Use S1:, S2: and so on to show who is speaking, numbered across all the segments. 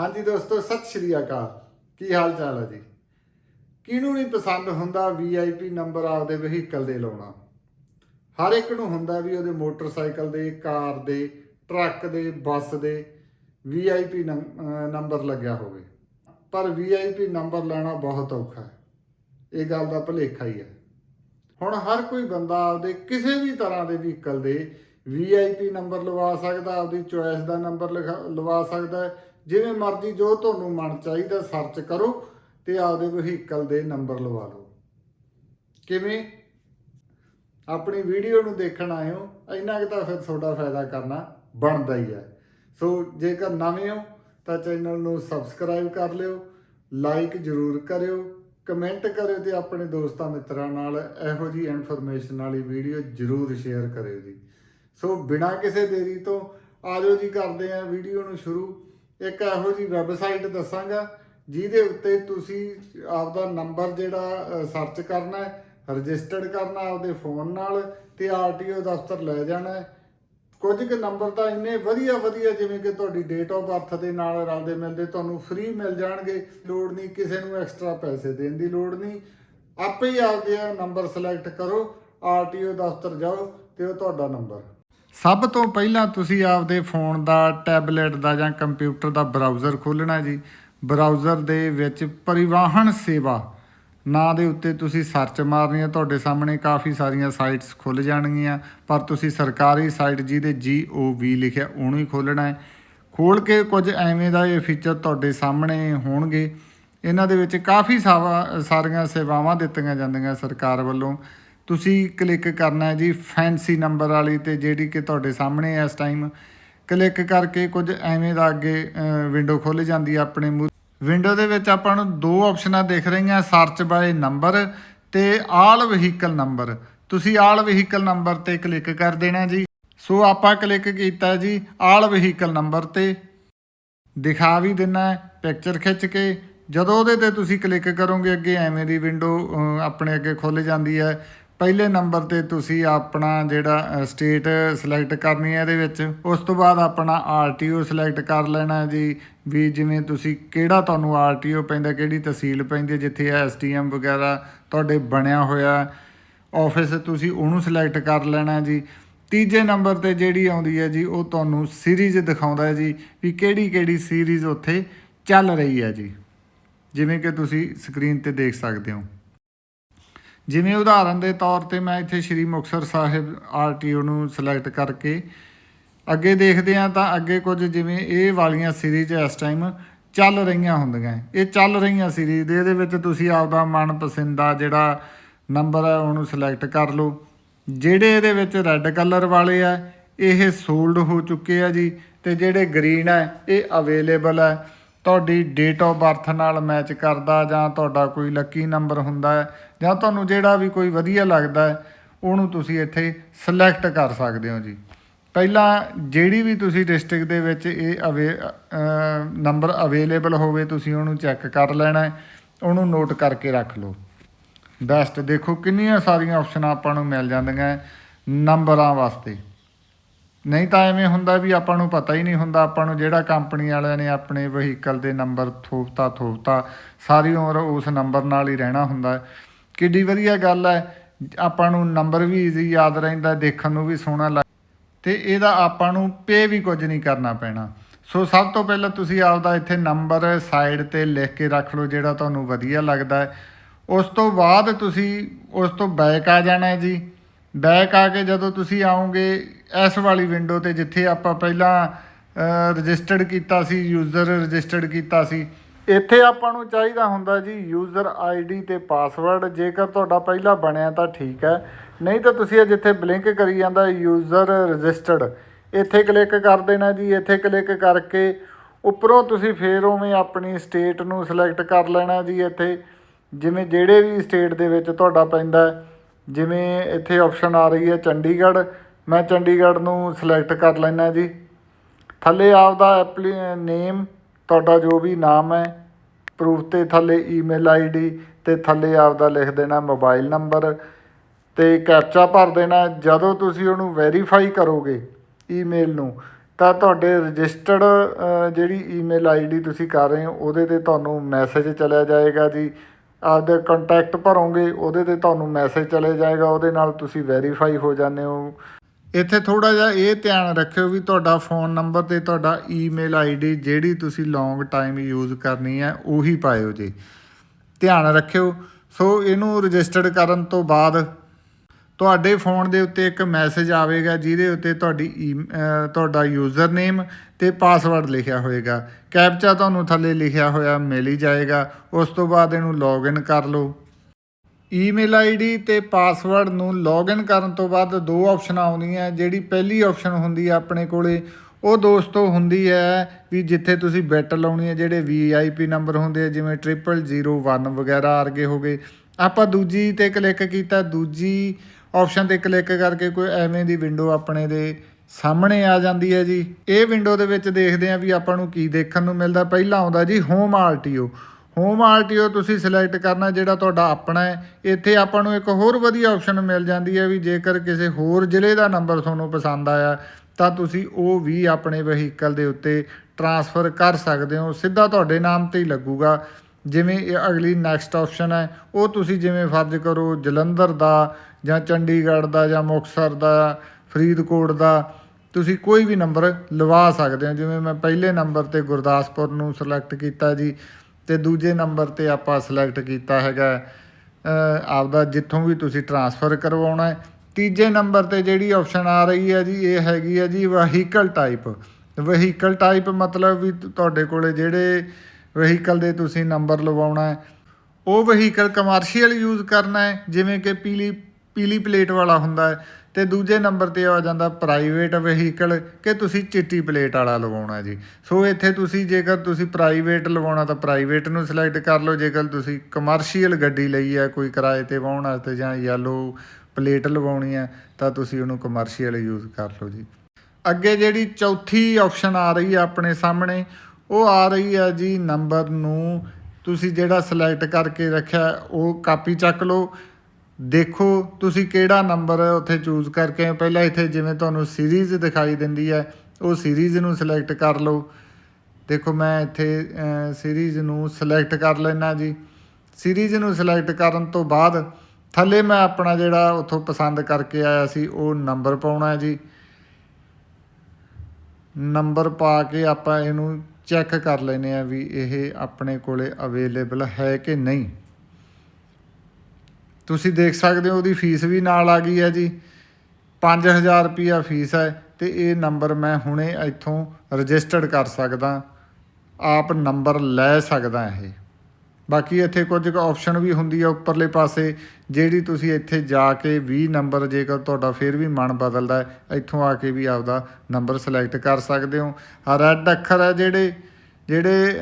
S1: ਹਾਂਜੀ ਦੋਸਤੋ, ਸਤਿ ਸ਼੍ਰੀ ਅਕਾਲ। ਕੀ ਹਾਲ ਚਾਲ ਹੈ ਜੀ? ਕਿਹਨੂੰ ਨਹੀਂ ਪਸੰਦ ਹੁੰਦਾ ਵੀਆਈਪੀ ਨੰਬਰ ਆਪਦੇ ਵਹੀਕਲ ਦੇ ਲਾਉਣਾ? ਹਰ ਇੱਕ ਨੂੰ ਹੁੰਦਾ ਵੀ ਉਹਦੇ ਮੋਟਰਸਾਈਕਲ ਦੇ, ਕਾਰ ਦੇ, ਟਰੱਕ ਦੇ, ਬੱਸ ਦੇ ਵੀਆਈਪੀ ਨੰਬਰ ਲੱਗਿਆ ਹੋਵੇ। ਪਰ ਵੀਆਈਪੀ ਨੰਬਰ ਲੈਣਾ ਬਹੁਤ ਔਖਾ ਹੈ। ਇਹ ਗੱਲ ਦਾ ਭੁਲੇਖਾ ਹੀ ਹੈ। ਹੁਣ ਹਰ ਕੋਈ ਬੰਦਾ ਆਪਦੇ ਕਿਸੇ ਵੀ ਤਰ੍ਹਾਂ ਦੇ ਵਹੀਕਲ ਦੇ ਵੀਆਈਪੀ ਨੰਬਰ ਲਵਾ ਸਕਦਾ, ਆਪਦੀ ਚੁਆਇਸ ਦਾ ਨੰਬਰ ਲਵਾ ਸਕਦਾ ਜਿਵੇਂ ਮਰਜ਼ੀ ਜੋ ਤੁਹਾਨੂੰ ਮਨ ਚਾਹੀਦਾ ਸਰਚ ਕਰੋ ਤੇ ਆਪਦੇ ਵਹੀਕਲ ਦੇ ਨੰਬਰ ਲਵਾ ਲਓ। ਕਿਵੇਂ? ਆਪਣੀ ਵੀਡੀਓ ਨੂੰ ਦੇਖਣ ਆਏ ਹੋ, ਇੰਨਾ ਕਿ ਤਾਂ ਫਿਰ ਤੁਹਾਡਾ ਫਾਇਦਾ ਕਰਨਾ ਬਣਦਾ ਹੀ ਹੈ। ਸੋ ਜੇਕਰ ਨਵੇਂ ਹੋ ਤਾਂ ਚੈਨਲ ਨੂੰ ਸਬਸਕ੍ਰਾਈਬ ਕਰ ਲਿਓ, ਲਾਈਕ ਜ਼ਰੂਰ ਕਰਿਓ, ਕਮੈਂਟ ਕਰਿਓ ਤੇ ਆਪਣੇ ਦੋਸਤਾਂ ਮਿੱਤਰਾਂ ਨਾਲ ਇਹੋ ਜੀ ਇਨਫੋਰਮੇਸ਼ਨ ਵਾਲੀ ਵੀਡੀਓ ਜ਼ਰੂਰ ਸ਼ੇਅਰ ਕਰਿਓ ਜੀ। ਸੋ ਬਿਨਾਂ ਕਿਸੇ ਦੇਰੀ ਤੋਂ ਆਜੋ ਜੀ, ਕਰਦੇ ਆ ਵੀਡੀਓ ਨੂੰ ਸ਼ੁਰੂ। ਇੱਕ ਇਹੋ ਜੀ ਵੈਬਸਾਈਟ ਦੱਸਾਂਗਾ, ਜਿਹਦੇ ਉੱਤੇ ਤੁਸੀਂ ਆਪਦਾ ਨੰਬਰ ਜਿਹੜਾ ਸਰਚ ਕਰਨਾ ਹੈ ਰਜਿਸਟਰਡ ਕਰਨਾ ਆਪਦੇ ਫੋਨ ਨਾਲ ਤੇ ਆਰਟੀਓ ਦਫ਼ਤਰ ਲੈ ਜਾਣਾ ਹੈ। ਕੁਝ ਕੁ ਨੰਬਰ ਤਾਂ ਇੰਨੇ ਵਧੀਆ ਵਧੀਆ ਜਿਵੇਂ ਕਿ ਤੁਹਾਡੀ ਡੇਟ ਆਫ ਬਰਥ ਦੇ ਨਾਲ ਰਲਦੇ ਮਿਲਦੇ ਤੁਹਾਨੂੰ ਫ੍ਰੀ ਮਿਲ ਜਾਣਗੇ, ਲੋੜ ਨਹੀਂ ਕਿਸੇ ਨੂੰ ਐਕਸਟਰਾ ਪੈਸੇ ਦੇਣ ਦੀ ਲੋੜ ਨਹੀਂ। ਆਪੇ ਹੀ ਆਪਦੇ ਨੰਬਰ ਸਿਲੈਕਟ ਕਰੋ ਆਰਟੀਓ ਦਫ਼ਤਰ ਜਾਓ ਤੇ ਉਹ ਤੁਹਾਡਾ ਨੰਬਰ। ਸਭ ਤੋਂ ਪਹਿਲਾਂ ਤੁਸੀਂ ਆਪਦੇ ਫੋਨ ਦਾ, ਟੈਬਲੇਟ ਦਾ ਜਾਂ ਕੰਪਿਊਟਰ ਦਾ ਬਰਾਊਜ਼ਰ ਖੋਲ੍ਹਣਾ ਜੀ। ਬਰਾਊਜ਼ਰ ਦੇ ਵਿੱਚ ਪਰਿਵਾਹਨ ਸੇਵਾ, ਨਾਂ ਦੇ ਉੱਤੇ ਤੁਸੀਂ ਸਰਚ ਮਾਰਨੀ ਹੈ, ਤੁਹਾਡੇ ਸਾਹਮਣੇ ਕਾਫੀ ਸਾਰੀਆਂ ਸਾਈਟਸ ਖੁੱਲ ਜਾਣਗੀਆਂ। ਪਰ ਤੁਸੀਂ ਸਰਕਾਰੀ ਸਾਈਟ ਜਿਹਦੇ GOV ਲਿਖਿਆ, ਉਹਨੂੰ ਹੀ ਖੋਲ੍ਹਣਾ ਹੈ। ਖੋਲ ਕੇ ਕੁਝ ਐਵੇਂ ਦਾ ਇਹ ਫੀਚਰ ਤੁਹਾਡੇ ਸਾਹਮਣੇ ਹੋਣਗੇ। ਇਹਨਾਂ ਦੇ ਵਿੱਚ ਕਾਫੀ ਸਾਵਾ- ਸਾਰੀਆਂ ਸੇਵਾਵਾਂ ਦਿੱਤੀਆਂ ਜਾਂਦੀਆਂ ਸਰਕਾਰ ਵੱਲੋਂ। ਤੁਸੀਂ ਕਲਿੱਕ ਕਰਨਾ ਜੀ ਫੈਂਸੀ ਨੰਬਰ ਵਾਲੀ ਤੇ ਜਿਹੜੀ ਕਿ ਤੁਹਾਡੇ ਸਾਹਮਣੇ ਹੈ ਇਸ ਟਾਈਮ ਕਲਿੱਕ ਕਰਕੇ ਕੁਝ ਐਵੇਂ ਦਾ ਅੱਗੇ ਵਿੰਡੋ ਖੁੱਲ ਜਾਂਦੀ ਹੈ ਆਪਣੇ ਮੂੰਹ ਵਿੰਡੋ ਦੇ ਵਿੱਚ ਆਪਾਂ ਨੂੰ ਦੋ ਆਪਸ਼ਨਾਂ ਦਿਖ ਰਹੀਆਂ ਸਰਚ ਬਾਏ ਨੰਬਰ ਤੇ ਆਲ ਵਹੀਕਲ ਨੰਬਰ ਤੁਸੀਂ ਆਲ ਵਹੀਕਲ ਨੰਬਰ ਤੇ ਕਲਿੱਕ ਕਰ ਦੇਣਾ ਜੀ। ਸੋ ਆਪਾਂ ਕਲਿੱਕ ਕੀਤਾ ਜੀ ਆਲ ਵਹੀਕਲ ਨੰਬਰ ਤੇ। ਦਿਖਾ ਵੀ ਦਿੰਨਾ ਪਿਕਚਰ ਖਿੱਚ ਕੇ। ਜਦੋਂ ਉਹਦੇ ਤੇ ਤੁਸੀਂ ਕਲਿੱਕ ਕਰੋਗੇ, ਅੱਗੇ ਐਵੇਂ ਦੀ ਵਿੰਡੋ ਆਪਣੇ ਅੱਗੇ ਖੁੱਲ ਜਾਂਦੀ ਹੈ। ਪਹਿਲੇ ਨੰਬਰ ਤੇ ਤੁਸੀਂ ਆਪਣਾ ਜਿਹੜਾ ਸਟੇਟ ਸਿਲੈਕਟ ਕਰਨੀ ਹੈ ਇਹਦੇ ਵਿੱਚ। ਉਸ ਤੋਂ ਬਾਅਦ ਆਪਣਾ ਆਰਟੀਓ ਸਿਲੈਕਟ ਕਰ ਲੈਣਾ ਜੀ, ਵੀ ਜਿਵੇਂ ਤੁਸੀਂ ਕਿਹੜਾ ਤੁਹਾਨੂੰ ਆਰਟੀਓ ਪੈਂਦਾ, ਕਿਹੜੀ ਤਹਿਸੀਲ ਪੈਂਦੀ ਹੈ, ਜਿੱਥੇ ਐਸਟੀਐਮ ਵਗੈਰਾ ਤੁਹਾਡੇ ਬਣਿਆ ਹੋਇਆ ਆਫਿਸ ਤੁਸੀਂ ਉਹਨੂੰ ਸਿਲੈਕਟ ਕਰ ਲੈਣਾ ਜੀ। ਤੀਜੇ ਨੰਬਰ ਤੇ ਜਿਹੜੀ ਆਉਂਦੀ ਹੈ ਜੀ, ਉਹ ਤੁਹਾਨੂੰ ਸੀਰੀਜ਼ ਦਿਖਾਉਂਦਾ ਹੈ ਜੀ, ਵੀ ਕਿਹੜੀ ਕਿਹੜੀ ਸੀਰੀਜ਼ ਉੱਥੇ ਚੱਲ ਰਹੀ ਹੈ ਜੀ। ਜਿਵੇਂ ਕਿ ਤੁਸੀਂ ਸਕਰੀਨ ਤੇ ਦੇਖ ਸਕਦੇ ਹੋ। ਜਿਵੇਂ ਉਦਾਹਰਨ ਦੇ ਤੌਰ ਤੇ ਮੈਂ ਇੱਥੇ ਸ਼੍ਰੀ ਮੁਕਤਸਰ ਸਾਹਿਬ ਆਰਟੀਓ ਨੂੰ ਸਿਲੈਕਟ ਕਰਕੇ ਅੱਗੇ ਦੇਖਦੇ ਹਾਂ ਤਾਂ ਅੱਗੇ ਕੁਝ ਜਿਵੇਂ ਇਹ ਵਾਲੀਆਂ ਸੀਰੀਜ਼ ਇਸ ਟਾਈਮ ਚੱਲ ਰਹੀਆਂ ਹੁੰਦੀਆਂ ਇਹ ਚੱਲ ਰਹੀਆਂ ਸੀਰੀਜ਼ ਦੇ, ਇਹਦੇ ਵਿੱਚ ਤੁਸੀਂ ਆਪਦਾ ਮਨਪਸੰਦਾ ਜਿਹੜਾ ਨੰਬਰ ਹੈ ਉਹਨੂੰ ਸਿਲੈਕਟ ਕਰ ਲਓ। ਜਿਹੜੇ ਇਹਦੇ ਵਿੱਚ ਰੈੱਡ ਕਲਰ ਵਾਲੇ ਆ ਇਹ ਸੋਲਡ ਹੋ ਚੁੱਕੇ ਆ ਜੀ ਤੇ ਜਿਹੜੇ ਗ੍ਰੀਨ ਹੈ, ਇਹ ਅਵੇਲੇਬਲ ਹੈ। ਤੁਹਾਡੀ ਡੇਟ ਆਫ ਬਰਥ ਨਾਲ ਮੈਚ ਕਰਦਾ ਜਾਂ ਤੁਹਾਡਾ ਕੋਈ ਲੱਕੀ ਨੰਬਰ ਹੁੰਦਾ ਹੈ ਜਾਂ ਤੁਹਾਨੂੰ ਜਿਹੜਾ ਵੀ ਕੋਈ ਵਧੀਆ ਲੱਗਦਾ ਹੈ, ਉਹਨੂੰ ਤੁਸੀਂ ਇੱਥੇ ਸਿਲੈਕਟ ਕਰ ਸਕਦੇ ਹੋ ਜੀ। ਪਹਿਲਾਂ ਜਿਹੜੀ ਵੀ ਤੁਸੀਂ ਡਿਸਟ੍ਰਿਕਟ ਦੇ ਵਿੱਚ ਇਹ ਅਵੇ ਨੰਬਰ ਅਵੇਲੇਬਲ ਹੋਵੇ, ਤੁਸੀਂ ਉਹਨੂੰ ਚੈੱਕ ਕਰ ਲੈਣਾ ਹੈ, ਉਹਨੂੰ ਨੋਟ ਕਰਕੇ ਰੱਖ ਲਓ। ਬੈਸਟ ਦੇਖੋ ਕਿੰਨੀਆਂ ਸਾਰੀਆਂ ਆਪਸ਼ਨਾਂ ਆਪਾਂ ਨੂੰ ਮਿਲ ਜਾਂਦੀਆਂ ਨੰਬਰਾਂ ਵਾਸਤੇ। ਨਹੀਂ ਤਾਂ ਐਵੇਂ ਹੁੰਦਾ ਵੀ ਆਪਾਂ ਨੂੰ ਪਤਾ ਹੀ ਨਹੀਂ ਹੁੰਦਾ, ਆਪਾਂ ਨੂੰ ਜਿਹੜਾ ਕੰਪਨੀ ਵਾਲਿਆਂ ਨੇ ਆਪਣੇ ਵਹੀਕਲ ਦੇ ਨੰਬਰ ਥੋਪਤਾ ਥੋਪਤਾ, ਸਾਰੀ ਉਮਰ ਉਸ ਨੰਬਰ ਨਾਲ ਹੀ ਰਹਿਣਾ ਹੁੰਦਾ। ਕਿੱਡੀ ਵਧੀਆ ਗੱਲ ਹੈ, ਆਪਾਂ ਨੂੰ ਨੰਬਰ ਵੀ ਈਜ਼ੀ ਯਾਦ ਰਹਿੰਦਾ, ਦੇਖਣ ਨੂੰ ਵੀ ਸੋਹਣਾ ਲੱਗ ਤੇ ਇਹਦਾ ਆਪਾਂ ਨੂੰ ਪੇ ਵੀ ਕੁਝ ਨਹੀਂ ਕਰਨਾ ਪੈਣਾ। ਸੋ ਸਭ ਤੋਂ ਪਹਿਲਾਂ ਤੁਸੀਂ ਆਪਦਾ ਇੱਥੇ ਨੰਬਰ ਸਾਈਡ ਤੇ ਲਿਖ ਕੇ ਰੱਖ ਲਓ, ਜਿਹੜਾ ਤੁਹਾਨੂੰ ਵਧੀਆ ਲੱਗਦਾ ਹੈ। ਉਸ ਤੋਂ ਬਾਅਦ ਤੁਸੀਂ ਉਸ ਤੋਂ ਬੈਕ ਆ ਜਾਣਾ ਹੈ ਜੀ। ਬੈਕ ਆ ਕੇ ਜਦੋਂ ਤੁਸੀਂ ਆਓਗੇ ਇਸ ਵਾਲੀ ਵਿੰਡੋ ਤੇ ਜਿੱਥੇ ਆਪਾਂ ਪਹਿਲਾਂ ਰਜਿਸਟਰਡ ਕੀਤਾ ਸੀ ਯੂਜ਼ਰ ਰਜਿਸਟਰਡ ਕੀਤਾ ਸੀ, ਇੱਥੇ ਆਪਾਂ ਨੂੰ ਚਾਹੀਦਾ ਹੁੰਦਾ ਜੀ ਯੂਜ਼ਰ ਆਈਡੀ ਤੇ ਪਾਸਵਰਡ ਜੇਕਰ ਤੁਹਾਡਾ ਪਹਿਲਾਂ ਬਣਿਆ ਤਾਂ ਠੀਕ ਹੈ। ਨਹੀਂ ਤਾਂ ਤੁਸੀਂ ਇਹ ਜਿੱਥੇ ਬਲਿੰਕ ਕਰੀ ਜਾਂਦਾ ਯੂਜ਼ਰ ਰਜਿਸਟਰਡ ਇੱਥੇ ਕਲਿੱਕ ਕਰ ਦੇਣਾ ਜੀ, ਇੱਥੇ ਕਲਿੱਕ ਕਰਕੇ ਉੱਪਰੋਂ ਤੁਸੀਂ ਫੇਰ ਉਵੇਂ ਆਪਣੀ ਸਟੇਟ ਨੂੰ ਸਿਲੈਕਟ ਕਰ ਲੈਣਾ ਜੀ ਇੱਥੇ। ਜਿਵੇਂ ਜਿਹੜੇ ਵੀ ਸਟੇਟ ਦੇ ਵਿੱਚ ਤੁਹਾਡਾ ਪੈਂਦਾ ਜਿਵੇਂ ਇੱਥੇ ਆਪਸ਼ਨ ਆ ਰਹੀ ਹੈ ਚੰਡੀਗੜ੍ਹ। ਮੈਂ ਚੰਡੀਗੜ੍ਹ ਨੂੰ ਸਿਲੈਕਟ ਕਰ ਲੈਂਦਾ ਜੀ। ਥੱਲੇ ਆਪਦਾ ਐਪਲੀ ਨੇਮ ਤੁਹਾਡਾ ਜੋ ਵੀ ਨਾਮ ਹੈ ਪ੍ਰੂਫ ਤੇ ਥੱਲੇ ਈਮੇਲ ਆਈਡੀ ਤੇ ਥੱਲੇ ਆਪਦਾ ਲਿਖ ਦੇਣਾ ਮੋਬਾਈਲ ਨੰਬਰ ਤੇ ਕੈਪਚਾ ਭਰ ਦੇਣਾ। ਜਦੋਂ ਤੁਸੀਂ ਉਹਨੂੰ ਵੈਰੀਫਾਈ ਕਰੋਗੇ ਈਮੇਲ ਨੂੰ, ਤਾਂ ਤੁਹਾਡੇ ਰਜਿਸਟਰਡ ਜਿਹੜੀ ਈਮੇਲ ਆਈਡੀ ਤੁਸੀਂ ਕਰ ਰਹੇ ਹੋ, ਉਹਦੇ ਤੇ ਤੁਹਾਨੂੰ ਮੈਸੇਜ ਚਲਿਆ ਜਾਏਗਾ ਜੀ। ਆਪਦੇ ਕੰਟੈਕਟ ਭਰੋਗੇ, ਉਹਦੇ ਤੇ ਤੁਹਾਨੂੰ ਮੈਸੇਜ ਚਲੇ ਜਾਏਗਾ, ਉਹਦੇ ਨਾਲ ਤੁਸੀਂ ਵੈਰੀਫਾਈ ਹੋ ਜਾਂਦੇ ਹੋ। ਇੱਥੇ ਥੋੜਾ ਜਿਹਾ ਇਹ ਧਿਆਨ ਰੱਖਿਓ ਵੀ ਤੁਹਾਡਾ ਫੋਨ ਨੰਬਰ ਤੇ ਤੁਹਾਡਾ ਈਮੇਲ ਆਈਡੀ ਜਿਹੜੀ ਤੁਸੀਂ ਲੌਂਗ ਟਾਈਮ ਯੂਜ਼ ਕਰਨੀ ਹੈ, ਉਹੀ ਪਾਇਓ ਜੀ। ਧਿਆਨ ਰੱਖਿਓ। ਸੋ ਇਹਨੂੰ ਰਜਿਸਟਰਡ ਕਰਨ ਤੋਂ ਬਾਅਦ ਤੁਹਾਡੇ ਫੋਨ ਦੇ ਉੱਤੇ ਇੱਕ ਮੈਸੇਜ ਆਵੇਗਾ, ਜਿਹਦੇ ਉੱਤੇ ਤੁਹਾਡੀ e- ਈ ਤੁਹਾਡਾ ਯੂਜ਼ਰ ਨੇਮ ਤੇ ਪਾਸਵਰਡ ਲਿਖਿਆ ਹੋਏਗਾ। ਕੈਪਚਾ ਤੁਹਾਨੂੰ ਥੱਲੇ ਲਿਖਿਆ ਹੋਇਆ ਮਿਲ ਹੀ ਜਾਏਗਾ। ਉਸ ਤੋਂ ਬਾਅਦ ਇਹਨੂੰ ਲੌਗਇਨ ਕਰ ਲਓ। ਈਮੇਲ ਆਈਡੀ ਤੇ ਪਾਸਵਰਡ ਨੂੰ ਲੌਗਇਨ ਕਰਨ ਤੋਂ ਬਾਅਦ ਦੋ ਆਪਸ਼ਨਾਂ ਆਉਂਦੀਆਂ। ਜਿਹੜੀ ਪਹਿਲੀ ਆਪਸ਼ਨ ਹੁੰਦੀ ਹੈ ਆਪਣੇ ਕੋਲੇ, ਉਹ ਦੋਸਤੋ ਹੁੰਦੀ ਹੈ ਵੀ ਜਿੱਥੇ ਤੁਸੀਂ ਬੈਟ ਲਾਉਣੀ ਹੈ, ਜਿਹੜੇ ਵੀਆਈਪੀ ਨੰਬਰ ਹੁੰਦੇ ਆ, ਜਿਵੇਂ 0001 ਵਗੈਰਾ ਆਰਗੇ ਹੋ ਗਏ। ਆਪਾਂ ਦੂਜੀ ਤੇ ਕਲਿੱਕ ਕੀਤਾ, ਦੂਜੀ ਆਪਸ਼ਨ ਤੇ ਕਲਿੱਕ ਕਰਕੇ ਕੋਈ ਐਵੇਂ ਦੀ ਵਿੰਡੋ ਆਪਣੇ ਦੇ ਸਾਹਮਣੇ ਆ ਜਾਂਦੀ ਹੈ ਜੀ। ਇਹ ਵਿੰਡੋ ਦੇ ਵਿੱਚ ਦੇਖਦੇ ਆ ਵੀ ਆਪਾਂ ਨੂੰ ਕੀ ਦੇਖਣ ਨੂੰ ਮਿਲਦਾ। ਪਹਿਲਾਂ ਆਉਂਦਾ ਜੀ ਹੋਮ ਆਰਟੀਓ ਹੋਮ ਆਰਟੀਓ ਤੁਸੀਂ ਸਿਲੈਕਟ ਕਰਨਾ ਜਿਹੜਾ ਤੁਹਾਡਾ ਆਪਣਾ ਹੈ। ਇੱਥੇ ਆਪਾਂ ਨੂੰ ਇੱਕ ਹੋਰ ਵਧੀਆ ਆਪਸ਼ਨ ਮਿਲ ਜਾਂਦੀ ਹੈ ਵੀ ਜੇਕਰ ਕਿਸੇ ਹੋਰ ਜ਼ਿਲ੍ਹੇ ਦਾ ਨੰਬਰ ਤੁਹਾਨੂੰ ਪਸੰਦ ਆਇਆ, ਤਾਂ ਤੁਸੀਂ ਉਹ ਵੀ ਆਪਣੇ ਵਹੀਕਲ ਦੇ ਉੱਤੇ ਟਰਾਂਸਫਰ ਕਰ ਸਕਦੇ ਹੋ। ਸਿੱਧਾ ਤੁਹਾਡੇ ਨਾਮ ਤੇ ਹੀ ਲੱਗੂਗਾ। ਜਿਵੇਂ ਇਹ ਅਗਲੀ ਨੈਕਸਟ ਆਪਸ਼ਨ ਹੈ, ਉਹ ਤੁਸੀਂ ਜਿਵੇਂ ਫਰਜ਼ ਕਰੋ ਜਲੰਧਰ ਦਾ ਜਾਂ ਚੰਡੀਗੜ੍ਹ ਦਾ ਜਾਂ ਮੁਕਤਸਰ ਦਾ, ਫਰੀਦਕੋਟ ਦਾ, ਤੁਸੀਂ ਕੋਈ ਵੀ ਨੰਬਰ ਲਵਾ ਸਕਦੇ ਹੋ। ਜਿਵੇਂ ਮੈਂ ਪਹਿਲੇ ਨੰਬਰ ਤੇ ਗੁਰਦਾਸਪੁਰ ਨੂੰ ਸਿਲੈਕਟ ਕੀਤਾ ਜੀ, ਤੇ ਦੂਜੇ ਨੰਬਰ ਤੇ ਆਪਾਂ ਸਿਲੈਕਟ ਕੀਤਾ ਹੈਗਾ ਆਪਦਾ ਜਿੱਥੋਂ ਵੀ ਤੁਸੀਂ ਟਰਾਂਸਫਰ ਕਰਵਾਉਣਾ ਹੈ। ਤੀਜੇ ਨੰਬਰ ਤੇ ਜਿਹੜੀ ਆਪਸ਼ਨ ਆ ਰਹੀ ਹੈ ਜੀ, ਇਹ ਹੈਗੀ ਹੈ ਜੀ ਵਹੀਕਲ ਟਾਈਪ ਵਹੀਕਲ ਟਾਈਪ ਮਤਲਬ ਵੀ ਤੁਹਾਡੇ ਕੋਲੇ ਜਿਹੜੇ ਵਹੀਕਲ ਦੇ ਤੁਸੀਂ ਨੰਬਰ ਲਵਾਉਣਾ ਹੈ। ਉਹ ਵਹੀਕਲ ਕਮਰਸ਼ੀਅਲ ਯੂਜ਼ ਕਰਨਾ ਹੈ, ਜਿਵੇਂ ਕਿ ਪੀਲੀ ਪੀਲੀ ਪਲੇਟ ਵਾਲਾ ਹੁੰਦਾ ਹੈ ਤੇ ਦੂਜੇ ਨੰਬਰ ਤੇ ਆ ਜਾਂਦਾ ਪ੍ਰਾਈਵੇਟ ਵਹੀਕਲ ਕਿ ਤੁਸੀਂ ਚਿੱਟੀ ਪਲੇਟ ਵਾਲਾ ਲਵਾਉਣਾ ਜੀ। ਸੋ ਇੱਥੇ ਤੁਸੀਂ ਜੇਕਰ ਤੁਸੀਂ ਪ੍ਰਾਈਵੇਟ ਲਵਾਉਣਾ ਤਾਂ ਪ੍ਰਾਈਵੇਟ ਨੂੰ ਸਿਲੈਕਟ ਕਰ ਲਓ, ਜੇਕਰ ਤੁਸੀਂ ਕਮਰਸ਼ੀਅਲ ਗੱਡੀ ਲਈ ਹੈ, ਕੋਈ ਕਿਰਾਏ ਤੇ ਵਾਹਣ ਵਾਸਤੇ ਜਾਂ ਯੈਲੋ ਪਲੇਟ ਲਵਾਉਣੀ ਹੈ, ਤਾਂ ਤੁਸੀਂ ਉਹਨੂੰ ਕਮਰਸ਼ੀਅਲ ਯੂਜ਼ ਕਰ ਲਓ ਜੀ। ਅੱਗੇ ਜਿਹੜੀ ਚੌਥੀ ਆਪਸ਼ਨ ਆ ਰਹੀ ਹੈ ਆਪਣੇ ਸਾਹਮਣੇ ਉਹ ਆ ਰਹੀ ਹੈ ਜੀ ਨੰਬਰ ਨੂੰ। ਤੁਸੀਂ ਜਿਹੜਾ ਸਿਲੈਕਟ ਕਰਕੇ ਰੱਖਿਆ, ਉਹ ਕਾਪੀ ਚੱਕ ਲਓ। ਦੇਖੋ ਤੁਸੀਂ ਕਿਹੜਾ ਨੰਬਰ ਉੱਥੇ ਚੂਜ਼ ਕਰਕੇ। ਪਹਿਲਾਂ ਇੱਥੇ ਜਿਵੇਂ ਤੁਹਾਨੂੰ ਸੀਰੀਜ਼ ਦਿਖਾਈ ਦਿੰਦੀ ਹੈ, ਉਹ ਸੀਰੀਜ਼ ਨੂੰ ਸਿਲੈਕਟ ਕਰ ਲਓ। ਦੇਖੋ ਮੈਂ ਇੱਥੇ ਸੀਰੀਜ਼ ਨੂੰ ਸਿਲੈਕਟ ਕਰ ਲੈਣਾ ਜੀ। ਸੀਰੀਜ਼ ਨੂੰ ਸਿਲੈਕਟ ਕਰਨ ਤੋਂ ਬਾਅਦ ਥੱਲੇ ਮੈਂ ਆਪਣਾ ਜਿਹੜਾ ਉੱਥੋਂ ਪਸੰਦ ਕਰਕੇ ਆਇਆ ਸੀ, ਉਹ ਨੰਬਰ ਪਾਉਣਾ ਜੀ। ਨੰਬਰ ਪਾ ਕੇ ਆਪਾਂ ਇਹਨੂੰ ਚੈੱਕ ਕਰ ਲੈਨੇ ਆ ਵੀ ਇਹ ਆਪਣੇ ਕੋਲੇ ਅਵੇਲੇਬਲ ਹੈ ਕਿ ਨਹੀਂ। ਤੁਸੀਂ ਦੇਖ ਸਕਦੇ ਹੋ ਉਹਦੀ ਫੀਸ ਵੀ ਨਾਲ ਆ ਗਈ ਹੈ ਜੀ। 5000 ਰੁਪਿਆ ਫੀਸ ਹੈ ਤੇ ਇਹ ਨੰਬਰ ਮੈਂ ਹੁਣੇ ਇੱਥੋਂ ਰਜਿਸਟਰਡ ਕਰ ਸਕਦਾ। ਆਪ ਨੰਬਰ ਲੈ ਸਕਦਾ ਇਹ। ਬਾਕੀ ਇੱਥੇ ਕੁਝ ਕੁ ਆਪਸ਼ਨ ਵੀ ਹੁੰਦੀ ਆ ਉੱਪਰਲੇ ਪਾਸੇ, ਜਿਹੜੀ ਤੁਸੀਂ ਇੱਥੇ ਜਾ ਕੇ 20 ਨੰਬਰ ਜੇਕਰ ਤੁਹਾਡਾ ਫਿਰ ਵੀ ਮਨ ਬਦਲਦਾ ਇੱਥੋਂ ਆ ਕੇ ਵੀ ਆਪਦਾ ਨੰਬਰ ਸਿਲੈਕਟ ਕਰ ਸਕਦੇ ਹੋ। ਆ ਰੈੱਡ ਅੱਖਰ ਹੈ ਜਿਹੜੇ ਜਿਹੜੇ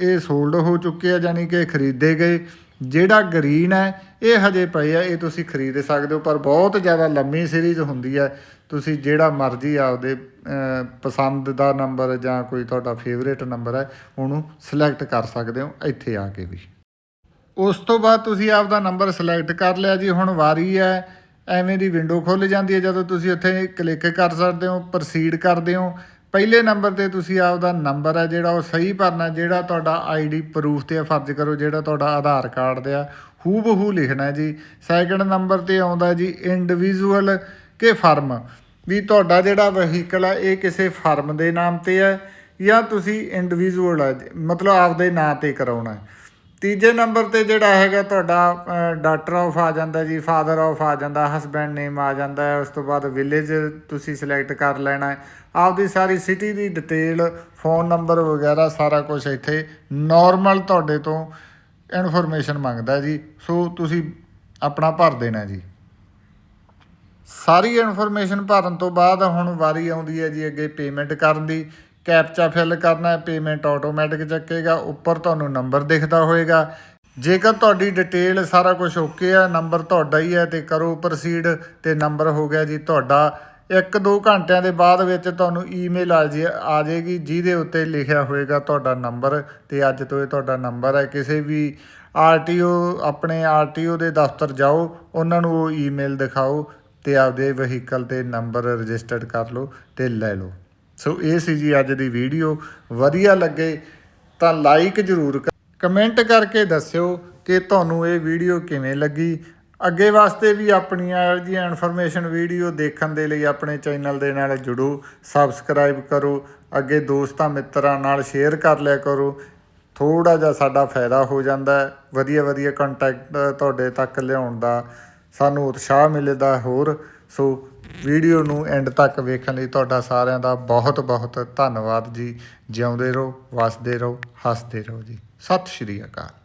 S1: ਇਹ ਸੋਲਡ ਹੋ ਚੁੱਕੇ ਆ ਯਾਨੀ ਕਿ ਖਰੀਦੇ ਗਏ। ਜਿਹੜਾ ਗ੍ਰੀਨ ਹੈ ਇਹ ਹਜੇ ਪਏ ਆ, ਇਹ ਤੁਸੀਂ ਖਰੀਦ ਸਕਦੇ ਹੋ, ਪਰ ਬਹੁਤ ਜ਼ਿਆਦਾ ਲੰਮੀ ਸੀਰੀਜ਼ ਹੁੰਦੀ ਹੈ ਤੁਸੀਂ ਜਿਹੜਾ ਮਰਜ਼ੀ ਆਪਦੇ ਪਸੰਦ ਦਾ ਨੰਬਰ ਜਾਂ ਕੋਈ ਤੁਹਾਡਾ ਫੇਵਰੇਟ ਨੰਬਰ ਹੈ, ਉਹਨੂੰ ਸਿਲੈਕਟ ਕਰ ਸਕਦੇ ਹੋ, ਇੱਥੇ ਆ ਕੇ ਵੀ। ਉਸ ਤੋਂ ਬਾਅਦ ਤੁਸੀਂ ਆਪਦਾ ਨੰਬਰ ਸਿਲੈਕਟ ਕਰ ਲਿਆ ਜੀ, ਹੁਣ ਵਾਰੀ ਹੈ, ਐਵੇਂ ਦੀ ਵਿੰਡੋ ਖੁੱਲ ਜਾਂਦੀ ਹੈ, ਜਦੋਂ ਤੁਸੀਂ ਉੱਥੇ ਕਲਿੱਕ ਕਰ ਸਕਦੇ ਹੋ ਪ੍ਰੋਸੀਡ ਕਰਦੇ ਹੋ ਪਹਿਲੇ ਨੰਬਰ ਤੇ ਤੁਸੀਂ ਆਪਦਾ ਨੰਬਰ ਹੈ ਜਿਹੜਾ ਉਹ ਸਹੀ ਭਰਨਾ, ਜਿਹੜਾ ਤੁਹਾਡਾ ਆਈਡੀ ਪ੍ਰੂਫ ਤੇ ਫਰਜ਼ ਕਰੋ ਜਿਹੜਾ ਤੁਹਾਡਾ ਆਧਾਰ ਕਾਰਡ ਦੇ ਆ ਹੂ ਬਹੂ ਲਿਖਣਾ ਜੀ। ਸੈਕੰਡ ਨੰਬਰ ਤੇ ਆਉਂਦਾ ਜੀ ਇੰਡੀਵਿਜੂਅਲ ਕਿ ਫਰਮ ਵੀ ਤੁਹਾਡਾ ਜਿਹੜਾ ਵਹੀਕਲ ਆ, ਇਹ ਕਿਸੇ ਫਰਮ ਦੇ ਨਾਮ ਤੇ ਹੈ ਜਾਂ ਤੁਸੀਂ ਇੰਡੀਵਿਜੂਅਲ ਹੈ ਮਤਲਬ ਆਪਦੇ ਨਾਂ ਤੇ ਕਰਾਉਣਾ। ਹੈ ਤੀਜੇ ਨੰਬਰ ਤੇ ਜਿਹੜਾ ਹੈਗਾ ਤੁਹਾਡਾ ਡਾਕਟਰ ਆਫ ਆ ਜਾਂਦਾ ਜੀ ਫਾਦਰ ਆਫ ਆ ਜਾਂਦਾ ਹਸਬੈਂਡ ਨੇਮ ਆ ਜਾਂਦਾ ਹੈ, ਉਸ ਤੋਂ ਬਾਅਦ ਵਿਲੇਜ ਤੁਸੀਂ ਸਿਲੈਕਟ ਕਰ ਲੈਣਾ ਹੈ। ਆਪਦੀ ਸਾਰੀ ਸਿਟੀ ਦੀ ਡਿਟੇਲ ਫੋਨ ਨੰਬਰ ਵਗੈਰਾ ਸਾਰਾ ਕੁਝ ਇੱਥੇ ਨਾਰਮਲ ਤੁਹਾਡੇ ਤੋਂ ਇਨਫੋਰਮੇਸ਼ਨ ਮੰਗਦਾ ਜੀ। ਸੋ ਤੁਸੀਂ ਆਪਣਾ ਭਰ ਦੇਣਾ ਜੀ। ਸਾਰੀ ਇਨਫੋਰਮੇਸ਼ਨ ਭਰਨ ਤੋਂ ਬਾਅਦ ਹੁਣ ਵਾਰੀ ਆਉਂਦੀ ਹੈ ਜੀ ਅੱਗੇ ਪੇਮੈਂਟ ਕਰਨ ਦੀ। ਕੈਪਚਾ ਫਿਲ ਕਰਨਾ ਹੈ ਪੇਮੈਂਟ ਆਟੋਮੈਟਿਕ ਚੱਕੇਗਾ, ਉੱਪਰ ਤੁਹਾਨੂੰ ਨੰਬਰ ਦਿਖਦਾ ਹੋਏਗਾ। ਜੇਕਰ ਤੁਹਾਡੀ ਡਿਟੇਲ ਸਾਰਾ ਕੁਝ ਓਕੇ ਆ ਨੰਬਰ ਤੁਹਾਡਾ ਹੀ ਹੈ ਤੇ ਕਰੋ ਪ੍ਰੋਸੀਡ ਤੇ ਨੰਬਰ ਹੋ ਗਿਆ ਜੀ ਤੁਹਾਡਾ। 1-2 ਘੰਟਿਆਂ ਦੇ ਬਾਅਦ ਵਿੱਚ ਤੁਹਾਨੂੰ ਈਮੇਲ ਆ ਜੇ, ਆ ਜਾਏਗੀ, ਜਿਹਦੇ ਉੱਤੇ ਲਿਖਿਆ ਹੋਏਗਾ ਤੁਹਾਡਾ ਨੰਬਰ ਤੇ ਅੱਜ ਤੋਂ ਇਹ ਤੁਹਾਡਾ ਨੰਬਰ ਹੈ ਕਿਸੇ ਵੀ ਆਰਟੀਓ ਆਪਣੇ ਆਰਟੀਓ ਦੇ ਦਫ਼ਤਰ ਜਾਓ, ਉਹਨਾਂ ਨੂੰ ਉਹ ਈਮੇਲ ਦਿਖਾਓ, ਤੇ ਆਪਦੇ ਵਹੀਕਲ ਤੇ ਨੰਬਰ ਰਜਿਸਟਰਡ ਕਰ ਲਓ, ਤੇ ਲੈ ਲਓ। ਸੋ ਇਹ ਸੀ ਜੀ ਅੱਜ ਦੀ ਵੀਡੀਓ। ਵਧੀਆ ਲੱਗੇ ਤਾਂ ਲਾਈਕ ਜ਼ਰੂਰ ਕ- ਕਮੈਂਟ ਕਰਕੇ ਦੱਸਿਓ ਕਿ ਤੁਹਾਨੂੰ ਇਹ ਵੀਡੀਓ ਕਿਵੇਂ ਲੱਗੀ। ਅੱਗੇ ਵਾਸਤੇ ਵੀ ਆਪਣੀਆਂ ਇਹੋ ਜਿਹੀਆਂ ਇਨਫੋਰਮੇਸ਼ਨ ਵੀਡੀਓ ਦੇਖਣ ਦੇ ਲਈ ਆਪਣੇ ਚੈਨਲ ਦੇ ਨਾਲ ਜੁੜੋ ਸਬਸਕ੍ਰਾਈਬ ਕਰੋ, ਅੱਗੇ ਦੋਸਤਾਂ ਮਿੱਤਰਾਂ ਨਾਲ ਸ਼ੇਅਰ ਕਰ ਲਿਆ ਕਰੋ। ਥੋੜਾ ਜਿਹਾ ਸਾਡਾ ਫਾਇਦਾ ਹੋ ਜਾਂਦਾ ਹੈ, ਵਧੀਆ ਵਧੀਆ ਕੰਟੈਕਟ ਤੁਹਾਡੇ ਤੱਕ ਲਿਆਉਣ ਦਾ। ਸਾਨੂੰ ਉਤਸ਼ਾਹ ਮਿਲਦਾ ਹੋਰ। ਸੋ ਵੀਡੀਓ ਨੂੰ ਐਂਡ ਤੱਕ ਵੇਖਣ ਲਈ ਤੁਹਾਡਾ ਸਾਰਿਆਂ ਦਾ ਬਹੁਤ ਬਹੁਤ ਧੰਨਵਾਦ ਜੀ। ਜਿਉਂਦੇ ਰਹੋ, ਵਸਦੇ ਰਹੋ, ਹੱਸਦੇ ਰਹੋ ਜੀ। ਸਤਿ ਸ਼੍ਰੀ ਅਕਾਲ।